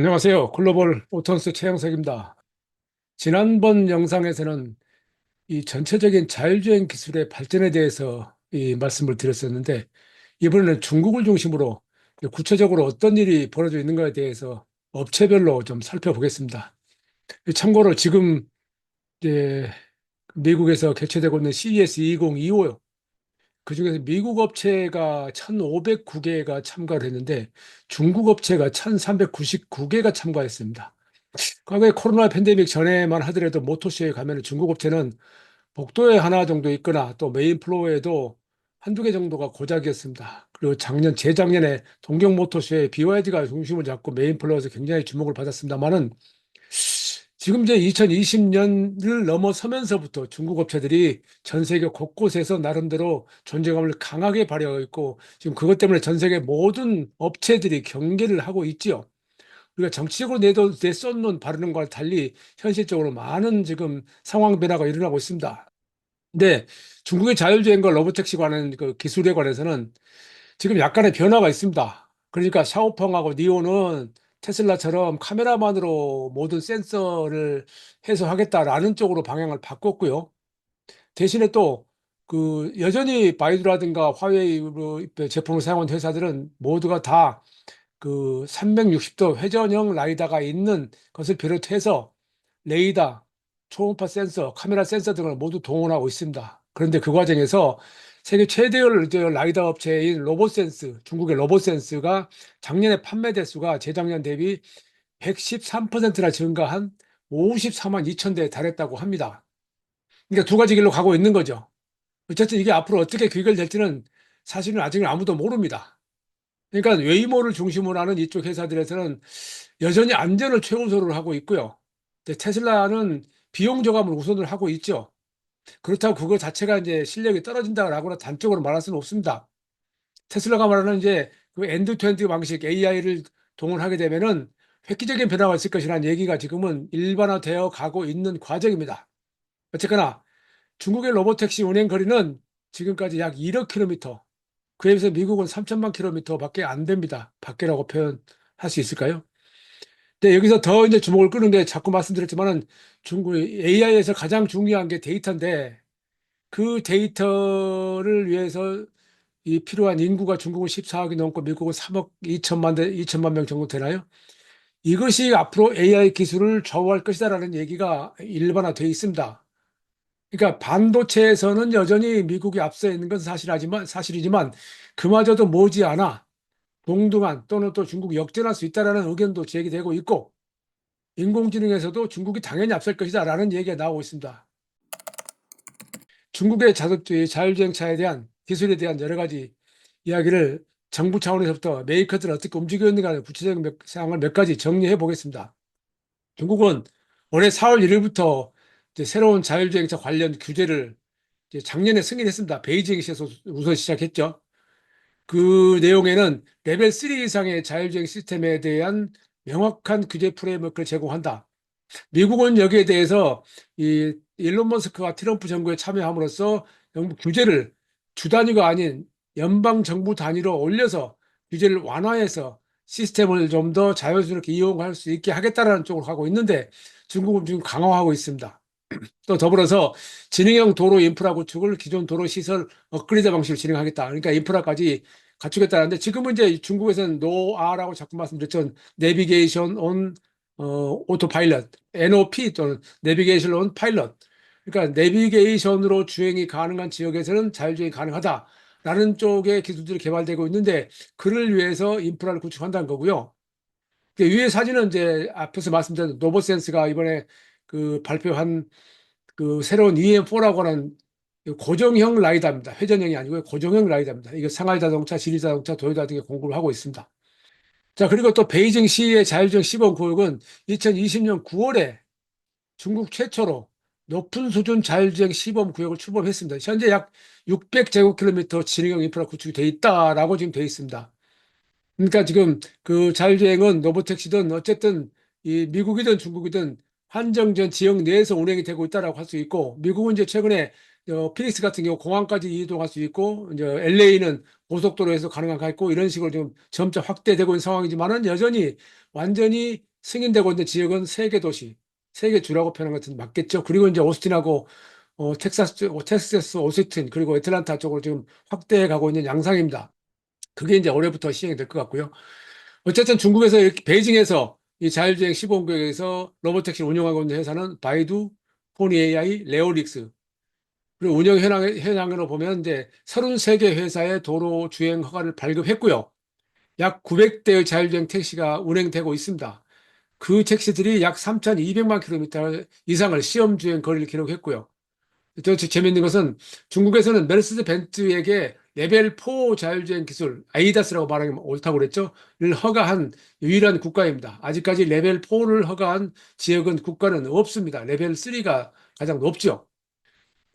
안녕하세요. 글로벌 오턴스 최영석입니다. 지난번 영상에서는 이 전체적인 자율주행 기술의 발전에 대해서 이 말씀을 드렸었는데, 이번에는 중국을 중심으로 구체적으로 어떤 일이 벌어져 있는가에 대해서 업체별로 좀 살펴보겠습니다. 참고로 지금 이제 미국에서 개최되고 있는 CES 2025요. 그 중에서 미국 업체가 1,509개가 참가를 했는데 중국 업체가 1,399개가 참가했습니다. 과거에 코로나 팬데믹 전에만 하더라도 모터쇼에 가면 중국 업체는 복도에 하나 정도 있거나 또 메인 플로어에도 한두 개 정도가 고작이었습니다. 그리고 작년, 재작년에 동경 모터쇼에 BYD가 중심을 잡고 메인 플로어에서 굉장히 주목을 받았습니다만은 지금 이제 2020년을 넘어서면서부터 중국 업체들이 전 세계 곳곳에서 나름대로 존재감을 강하게 발휘하고 있고 지금 그것 때문에 전 세계 모든 업체들이 경계를 하고 있지요. 우리가 정치적으로 내도 내쏟는 바르는 것과 달리 현실적으로 많은 지금 상황 변화가 일어나고 있습니다. 근데 중국의 자율주행과 로보택시 관한 그 기술에 관해서는 지금 약간의 변화가 있습니다. 그러니까 샤오펑하고 니오는 테슬라처럼 카메라만으로 모든 센서를 해소하겠다라는 쪽으로 방향을 바꿨고요. 대신에 또 그 여전히 바이두라든가 화웨이 제품을 사용한 회사들은 모두가 다 그 360도 회전형 라이다가 있는 것을 비롯해서 레이더, 초음파 센서, 카메라 센서 등을 모두 동원하고 있습니다. 그런데 그 과정에서 세계 최대의 라이더 업체인 로보센스, 중국의 로보센스가 작년에 판매 대수가 재작년 대비 113%나 증가한 54만 2천 대에 달했다고 합니다. 그러니까 두 가지 길로 가고 있는 거죠. 어쨌든 이게 앞으로 어떻게 귀결될지는 사실은 아직은 아무도 모릅니다. 그러니까 웨이모를 중심으로 하는 이쪽 회사들에서는 여전히 안전을 최우선으로 하고 있고요. 테슬라는 비용 저감을 우선을 하고 있죠. 그렇다고 그거 자체가 이제 실력이 떨어진다라고나 단적으로 말할 수는 없습니다. 테슬라가 말하는 이제 그 엔드 투 엔드 방식 AI를 동원하게 되면은 획기적인 변화가 있을 것이라는 얘기가 지금은 일반화되어 가고 있는 과정입니다. 어쨌거나 중국의 로보택시 운행 거리는 지금까지 약 1억 킬로미터, 그에 비해서 미국은 3천만 킬로미터밖에 안 됩니다. 밖에라고 표현할 수 있을까요? 네, 여기서 더 이제 주목을 끄는데 자꾸 말씀드렸지만은 중국 AI에서 가장 중요한 게 데이터인데 그 데이터를 위해서 이 필요한 인구가 중국은 14억이 넘고 미국은 3억 2천만 대 2천만 명 정도 되나요? 이것이 앞으로 AI 기술을 좌우할 것이다라는 얘기가 일반화되어 있습니다. 그러니까 반도체에서는 여전히 미국이 앞서 있는 것은 사실하지만 사실이지만 그마저도 머지않아 동등한 또는 또 중국이 역전할 수 있다라는 의견도 제기되고 있고 인공지능에서도 중국이 당연히 앞설 것이다 라는 얘기가 나오고 있습니다. 중국의 자동차 자율주행차에 대한 기술에 대한 여러 가지 이야기를 정부 차원에서부터 메이커들을 어떻게 움직여 있는가 구체적인 몇, 사항을 몇 가지 정리해 보겠습니다. 중국은 올해 4월 1일부터 새로운 자율주행차 관련 규제를 작년에 승인했습니다. 베이징시에서 우선 시작했죠. 그 내용에는 레벨 3 이상의 자율주행 시스템에 대한 명확한 규제 프레임워크를 제공한다. 미국은 여기에 대해서 이 일론 머스크와 트럼프 정부에 참여함으로써 규제를 주 단위가 아닌 연방 정부 단위로 올려서 규제를 완화해서 시스템을 좀 더 자연스럽게 이용할 수 있게 하겠다라는 쪽으로 가고 있는데 중국은 지금 강화하고 있습니다. 또 더불어서 지능형 도로 인프라 구축을 기존 도로 시설 업그레이드 방식으로 진행하겠다. 그러니까 인프라까지 갖추겠다는데 지금은 이제 중국에서는 노아라고 자꾸 말씀드렸죠. 내비게이션 온 어, 오토파일럿, NOP 또는 내비게이션 온 파일럿. 그러니까 내비게이션으로 주행이 가능한 지역에서는 자율주행이 가능하다라는 쪽의 기술들이 개발되고 있는데 그를 위해서 인프라를 구축한다는 거고요. 그 위에 사진은 이제 앞에서 말씀드린 노보센스가 이번에 그 발표한 그 새로운 EM4라고 하는 고정형 라이다입니다. 회전형이 아니고 고정형 라이다입니다. 이게 상하이 자동차, 지리 자동차, 도요타 등에 공급을 하고 있습니다. 자, 그리고 또 베이징 시의 자율주행 시범 구역은 2020년 9월에 중국 최초로 높은 수준 자율주행 시범 구역을 출범했습니다. 현재 약 600제곱킬로미터 진행형 인프라 구축이 돼 있다라고 지금 돼 있습니다. 그러니까 지금 그 자율주행은 로보택시든 어쨌든 이 미국이든 중국이든 한정전 지역 내에서 운행이 되고 있다라고 할 수 있고 미국은 이제 최근에 어, 피닉스 같은 경우 공항까지 이동할 수 있고 이제 LA는 고속도로에서 가능하고 있고 이런 식으로 좀 점차 확대되고 있는 상황이지만은 여전히 완전히 승인되고 있는 지역은 세 개 도시, 세 개 주라고 표현한 것은 맞겠죠. 그리고 이제 오스틴하고 어, 텍사스, 텍사스, 오스틴, 그리고 애틀란타 쪽으로 지금 확대해 가고 있는 양상입니다. 그게 이제 올해부터 시행이 될 것 같고요. 어쨌든 중국에서 베이징에서 이 자율주행 시범 구역에서 로보택시를 운영하고 있는 회사는 바이두, 포니 AI, 레오릭스. 그리고 운영 현황, 현황으로 보면 이제 33개 회사의 도로 주행 허가를 발급했고요. 약 900대의 자율주행 택시가 운행되고 있습니다. 그 택시들이 약 3,200만 킬로미터 이상을 시험 주행 거리를 기록했고요. 또 재밌는 것은 중국에서는 메르세스 벤츠에게 레벨 4 자율주행 기술, 아이다스라고 말하면 옳다고 그랬죠? 를 허가한 유일한 국가입니다. 아직까지 레벨 4를 허가한 지역은 국가는 없습니다. 레벨 3가 가장 높죠.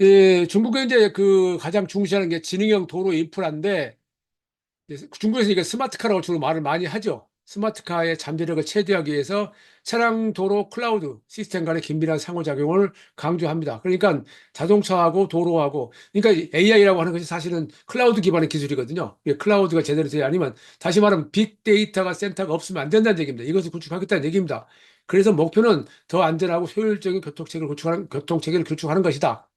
예, 중국은 이제 그 가장 중시하는 게 지능형 도로 인프라인데 중국에서 이게 스마트카라고 주로 말을 많이 하죠. 스마트카의 잠재력을 최대화하기 위해서 차량 도로 클라우드 시스템 간의 긴밀한 상호작용을 강조합니다. 그러니까 자동차하고 도로하고 그러니까 AI라고 하는 것이 사실은 클라우드 기반의 기술이거든요. 클라우드가 제대로 되지 않으면 다시 말하면 빅데이터가 센터가 없으면 안 된다는 얘기입니다. 이것을 구축하겠다는 얘기입니다. 그래서 목표는 더 안전하고 효율적인 교통체계를 구축하는 교통체계를 구축하는 것이다.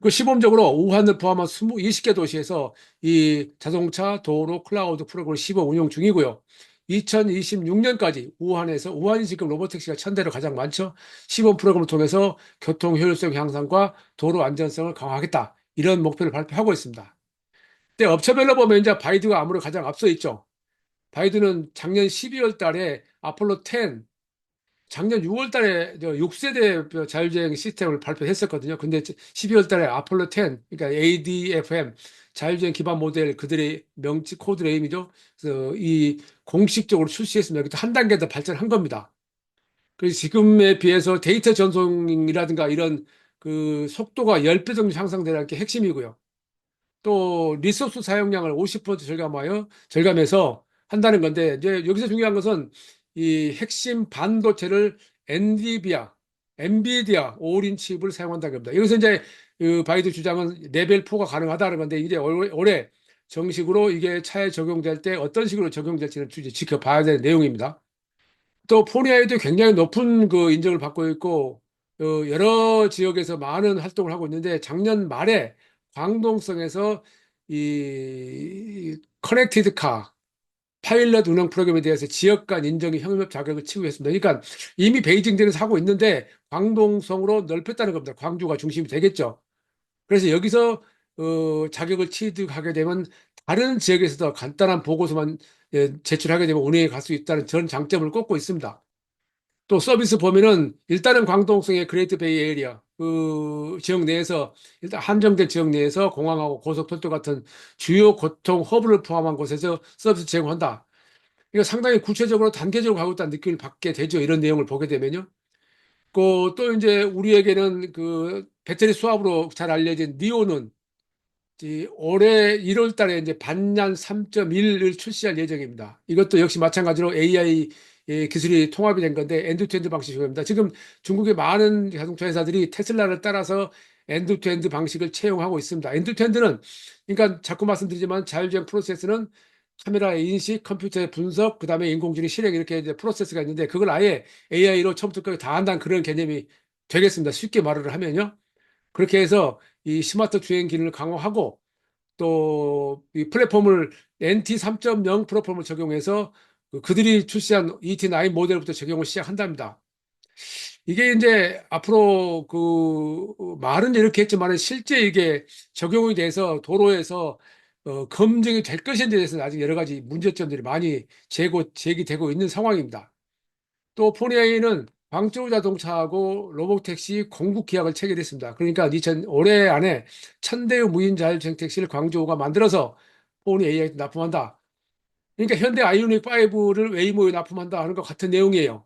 그 시범적으로 우한을 포함한 20, 20개 도시에서 이 자동차 도로 클라우드 프로그램을 시범 운영 중이고요. 2026년까지 우한에서 우한이 지금 로보택시가 천대로 가장 많죠. 시범 프로그램을 통해서 교통 효율성 향상과 도로 안전성을 강화하겠다. 이런 목표를 발표하고 있습니다. 근데 업체별로 보면 이제 바이두가 아무래도 가장 앞서 있죠. 바이두는 작년 12월 달에 아폴로 10 작년 6월 달에 6세대 자율주행 시스템을 발표했었거든요. 근데 12월 달에 아폴로 10, 그러니까 ADFM 자율주행 기반 모델 그들의 명치 코드 네임이죠. 그래서 이 공식적으로 출시했습니다. 한 단계 더 발전한 겁니다. 그래서 지금에 비해서 데이터 전송이라든가 이런 그 속도가 10배 정도 향상되는 게 핵심이고요. 또 리소스 사용량을 50% 절감하여 절감해서 한다는 건데 이제 여기서 중요한 것은 이 핵심 반도체를 엔비디아, 엔비디아 올인 칩을 사용한다는 겁니다. 여기서 이제 그 바이두 주장은 레벨 4가 가능하다는 건데 이제 올- 올해 정식으로 이게 차에 적용될 때 어떤 식으로 적용될지는 지켜봐야 될 내용입니다. 또 포니아에도 굉장히 높은 그 인정을 받고 있고 어, 여러 지역에서 많은 활동을 하고 있는데 작년 말에 광동성에서 이 커넥티드 카 파일럿 운영 프로그램에 대해서 지역 간 인정의 협력 자격을 취급했습니다. 그러니까 이미 베이징대에서 하고 있는데 광동성으로 넓혔다는 겁니다. 광주가 중심이 되겠죠. 그래서 여기서 어, 자격을 취득하게 되면 다른 지역에서도 간단한 보고서만 예, 제출하게 되면 운행에 갈 수 있다는 저런 장점을 꼽고 있습니다. 또 서비스 범위는 일단은 광동성의 그레이트 베이 에리아 그 지역 내에서 일단 한정된 지역 내에서 공항하고 고속철도 같은 주요 교통 허브를 포함한 곳에서 서비스 제공한다. 이거 상당히 구체적으로 단계적으로 가고 있다는 느낌을 받게 되죠. 이런 내용을 보게 되면요. 그 또 이제 우리에게는 그 배터리 수압으로 잘 알려진 이 올해 1월 달에 이제 반년 3.1을 출시할 예정입니다. 이것도 역시 마찬가지로 AI 예, 기술이 통합이 된 건데 엔드투엔드 방식입니다. 지금 중국의 많은 자동차 회사들이 테슬라를 따라서 엔드투엔드 방식을 채용하고 있습니다. 엔드투엔드는 그러니까 자꾸 말씀드리지만 자율주행 프로세스는 카메라의 인식, 컴퓨터의 분석, 그 다음에 인공지능 실행 이렇게 이제 프로세스가 있는데 그걸 아예 AI로 처음부터 끝까지 다 한다는 그런 개념이 되겠습니다. 쉽게 말을 하면요. 그렇게 해서 이 스마트 주행 기능을 강화하고 또 이 플랫폼을 NT 3.0 플랫폼을 적용해서 그 그들이 출시한 ET9 모델부터 적용을 시작한답니다. 이게 이제 앞으로 그 말은 이렇게 했지만 실제 이게 적용이 돼서 도로에서 어, 검증이 될 것인지에 대해서는 아직 여러 가지 문제점들이 많이 제고, 제기되고 있는 상황입니다. 또 포니아이는 광저우 자동차하고 로보택시 공급 계약을 체결했습니다. 그러니까 2000 올해 안에 천대의 무인 자율주행 택시를 광저우가 만들어서 포니 AI에 납품한다. 그러니까 현대 아이오닉 5를 웨이모에 납품한다 하는 것 같은 내용이에요.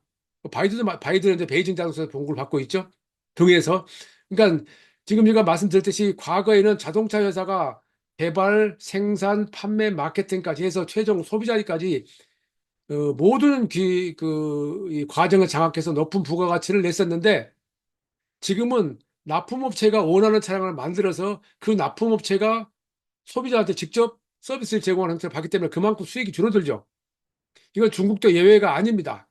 바이두도 마- 바이두는 이제 베이징 자동차에서 공급을 받고 있죠. 등에서. 그러니까 지금 제가 말씀드렸듯이 과거에는 자동차 회사가 개발, 생산, 판매, 마케팅까지 해서 최종 소비자리까지 어, 모든 기, 그, 이 과정을 장악해서 높은 부가가치를 냈었는데 지금은 납품업체가 원하는 차량을 만들어서 그 납품업체가 소비자한테 직접 서비스를 제공하는 형태를 받기 때문에 그만큼 수익이 줄어들죠. 이건 중국도 예외가 아닙니다.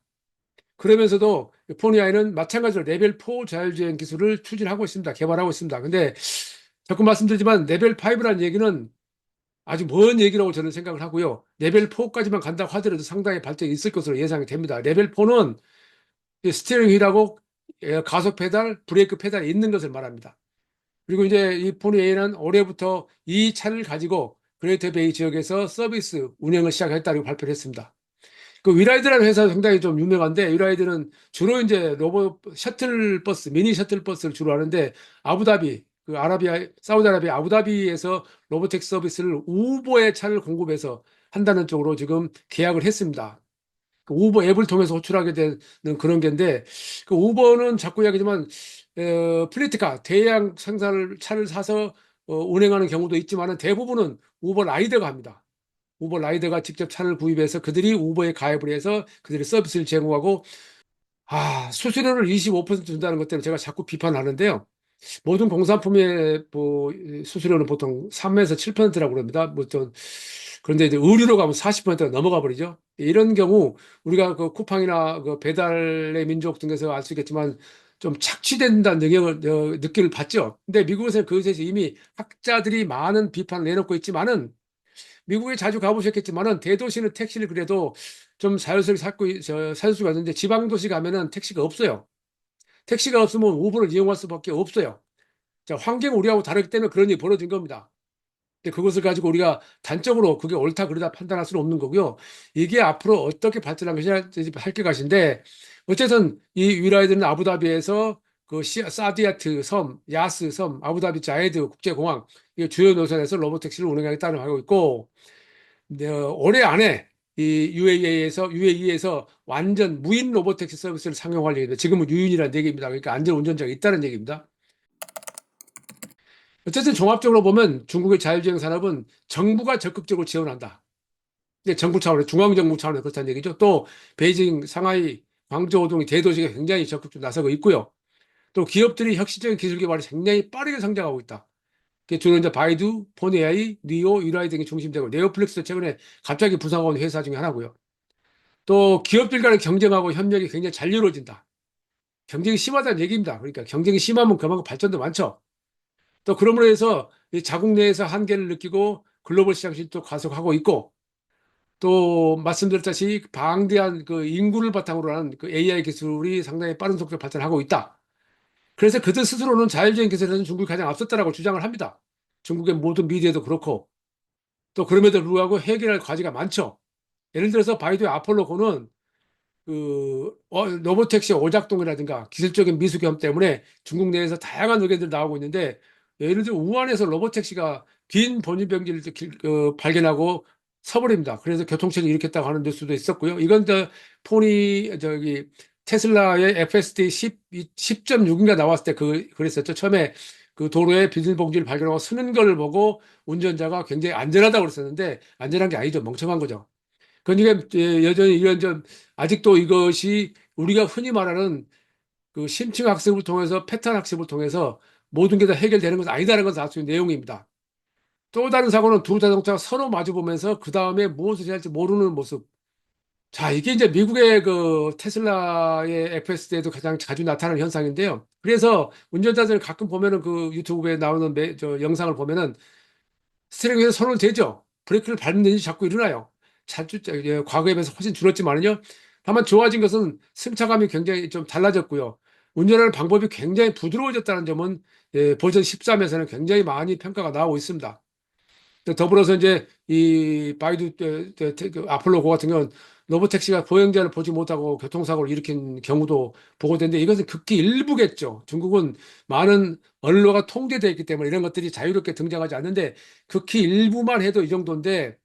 그러면서도 포니아이는 마찬가지로 레벨 4 자율주행 기술을 추진하고 있습니다. 개발하고 있습니다. 근데 자꾸 말씀드리지만 레벨 5라는 얘기는 아주 먼 얘기라고 저는 생각을 하고요. 레벨 4까지만 간다고 하더라도 상당히 발전이 있을 것으로 예상이 됩니다. 레벨 4는 스티어링 휠하고 예, 가속 페달, 브레이크 페달이 있는 것을 말합니다. 그리고 이제 이 포니 A는 올해부터 이 차를 가지고 그레이터 베이 지역에서 서비스 운영을 시작했다고 발표를 했습니다. 그 위라이드라는 회사 상당히 좀 유명한데 위라이드는 주로 이제 로봇 셔틀 버스, 미니 셔틀 버스를 주로 하는데 아부다비, 그 아라비아, 사우디아라비아 아부다비에서 로보텍 서비스를 우버의 차를 공급해서 한다는 쪽으로 지금 계약을 했습니다. 그 우버 앱을 통해서 호출하게 되는 그런 게인데 그 우버는 자꾸 이야기지만 어, 플리트카 대양 생산을 차를 사서 어, 운행하는 경우도 있지만은 대부분은 우버 라이더가 합니다. 우버 라이더가 직접 차를 구입해서 그들이 우버에 가입을 해서 그들이 서비스를 제공하고 아 수수료를 25% 준다는 것 때문에 제가 자꾸 비판하는데요. 모든 공산품의 뭐 수수료는 보통 3에서 7%라고 그럽니다. 뭐좀 그런데 이제 의류로 가면 40%가 넘어가 버리죠. 이런 경우 우리가 그 쿠팡이나 그 배달의 민족 등에서 알 수 있겠지만 좀 착취된다는 영향을 어, 느낌을 받죠. 근데 미국에서는 그것에 이미 학자들이 많은 비판을 내놓고 있지만은 미국에 자주 가보셨겠지만은 대도시는 택시를 그래도 좀 자율성이 찾고 살 수가 있는데 지방 도시 가면은 택시가 없어요. 택시가 없으면 우버를 이용할 수밖에 없어요. 자, 환경 우리하고 다르기 때문에 그런 일이 벌어진 겁니다. 근데 그것을 가지고 우리가 단적으로 그게 옳다 그러다 판단할 수는 없는 거고요. 이게 앞으로 어떻게 발전한 것이 할게 가신데 어쨌든 이 위라이드는 아부다비에서 그 사디아트 섬, 야스 섬, 아부다비 자이드 국제공항 이 주요 노선에서 로보택시를 운행하겠다는 하고 있고 네, 올해 안에 이 UAE에서 UAE에서 완전 무인 로보택시 서비스를 상용할 예정입니다. 지금은 유인이라는 얘기입니다. 그러니까 안전 운전자가 있다는 얘기입니다. 어쨌든 종합적으로 보면 중국의 자율주행 산업은 정부가 적극적으로 지원한다. 이제 정부 차원에 중앙정부 차원에 그렇다는 얘기죠. 또 베이징, 상하이, 광저우 등 대도시가 굉장히 적극적으로 나서고 있고요. 또 기업들이 혁신적인 기술 개발이 굉장히 빠르게 성장하고 있다. 주로 이제 바이두, 폰AI, 니오, 유라이 등이 중심되고 네오플렉스도 최근에 갑자기 부상한 온 회사 중에 하나고요. 또 기업들 간의 경쟁하고 협력이 굉장히 잘 이루어진다. 경쟁이 심하다는 얘기입니다. 그러니까 경쟁이 심하면 그만큼 발전도 많죠. 또 그러므로 해서 자국 내에서 한계를 느끼고 글로벌 시장 진도 가속하고 있고 또 말씀드렸다시피 방대한 그 인구를 바탕으로 하는 그 AI 기술이 상당히 빠른 속도로 발전하고 있다. 그래서 그들 스스로는 자율주행 기술에서는 중국이 가장 앞섰다라고 주장을 합니다. 중국의 모든 미디어도 그렇고 또 그럼에도 불구하고 해결할 과제가 많죠. 예를 들어서 바이두의 아폴로고는 그 어, 로보택시 오작동이라든가 기술적인 미숙염 때문에 중국 내에서 다양한 의견들이 나오고 있는데 예를 들어 우한에서 로보택시가 긴 본인병기를 어, 발견하고 서버립니다. 그래서 교통체를 일으켰다고 하는 뉴스도 있었고요. 이건 저 폰이 저기 테슬라의 FSD 10, 10.6인가 나왔을 때 그 그랬었죠. 처음에 그 도로에 비닐봉지를 발견하고 쓰는 걸 보고 운전자가 굉장히 안전하다고 그랬었는데 안전한 게 아니죠. 멍청한 거죠. 그러니까 여전히 이런 좀 아직도 이것이 우리가 흔히 말하는 그 심층 학습을 통해서 패턴 학습을 통해서 모든 게 다 해결되는 것은 아니다라는 것을 알수 있는 내용입니다. 또 다른 사고는 두 자동차가 서로 마주 보면서 그 다음에 무엇을 해야 할지 모르는 모습. 자, 이게 이제 미국의 그 테슬라의 FSD에도 가장 자주 나타나는 현상인데요. 그래서 운전자들 가끔 보면은 그 유튜브에 나오는 매, 저 영상을 보면은 스트링에서 손을 대죠. 브레이크를 밟는지 자꾸 일어나요. 자주, 예, 과거에 비해서 훨씬 줄었지만요. 다만 좋아진 것은 승차감이 굉장히 좀 달라졌고요. 운전하는 방법이 굉장히 부드러워졌다는 점은 예, 버전 13에서는 굉장히 많이 평가가 나오고 있습니다. 더불어서 이제 이 바이두 그 아폴로 고 같은 경우는 로보택시가 보행자를 보지 못하고 교통사고를 일으킨 경우도 보고되는데 이것은 극히 일부겠죠. 중국은 많은 언론과 통제되어 있기 때문에 이런 것들이 자유롭게 등장하지 않는데 극히 일부만 해도 이 정도인데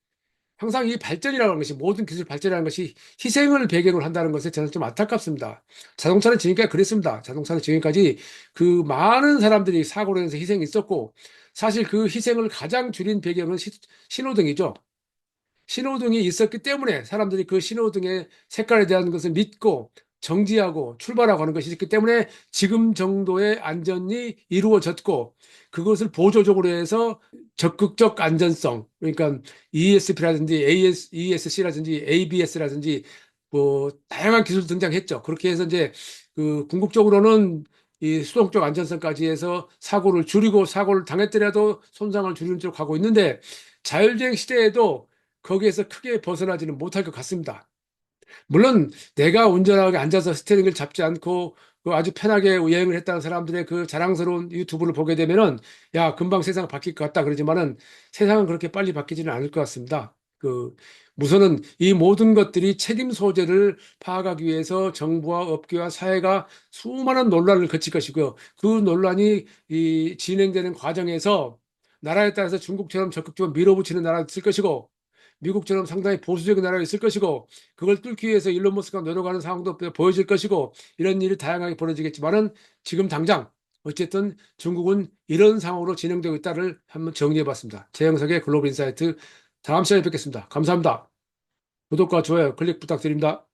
항상 이 발전이라는 것이 모든 기술 발전이라는 것이 희생을 배경으로 한다는 것에 저는 좀 안타깝습니다. 자동차는 지금까지 그랬습니다. 자동차는 지금까지 그 많은 사람들이 사고로 인해서 희생이 있었고 사실 그 희생을 가장 줄인 배경은 시, 신호등이죠. 신호등이 있었기 때문에 사람들이 그 신호등의 색깔에 대한 것을 믿고 정지하고 출발하고 하는 것이 있기 때문에 지금 정도의 안전이 이루어졌고 그것을 보조적으로 해서 적극적 안전성 그러니까 ESP라든지 AS, ESC라든지 ABS라든지 뭐 다양한 기술 등장했죠. 그렇게 해서 이제 그 궁극적으로는 이 수동적 안전성까지 해서 사고를 줄이고 사고를 당했더라도 손상을 줄이는 쪽으로 가고 있는데 자율주행 시대에도 거기에서 크게 벗어나지는 못할 것 같습니다. 물론 내가 운전하게 앉아서 스티어링을 잡지 않고 그 아주 편하게 여행을 했다는 사람들의 그 자랑스러운 유튜브를 보게 되면은 야 금방 세상 바뀔 것 같다 그러지만은 세상은 그렇게 빨리 바뀌지는 않을 것 같습니다. 그 우선은 이 모든 것들이 책임 소재를 파악하기 위해서 정부와 업계와 사회가 수많은 논란을 거칠 것이고요. 그 논란이 이 진행되는 과정에서 나라에 따라서 중국처럼 적극적으로 밀어붙이는 나라도 있을 것이고 미국처럼 상당히 보수적인 나라가 있을 것이고 그걸 뚫기 위해서 일론 머스크가 노력하는 상황도 보여질 것이고 이런 일이 다양하게 벌어지겠지만은 지금 당장 어쨌든 중국은 이런 상황으로 진행되고 있다를 한번 정리해 봤습니다. 최영석의 글로벌 인사이트 다음 시간에 뵙겠습니다. 감사합니다. 구독과 좋아요 클릭 부탁드립니다.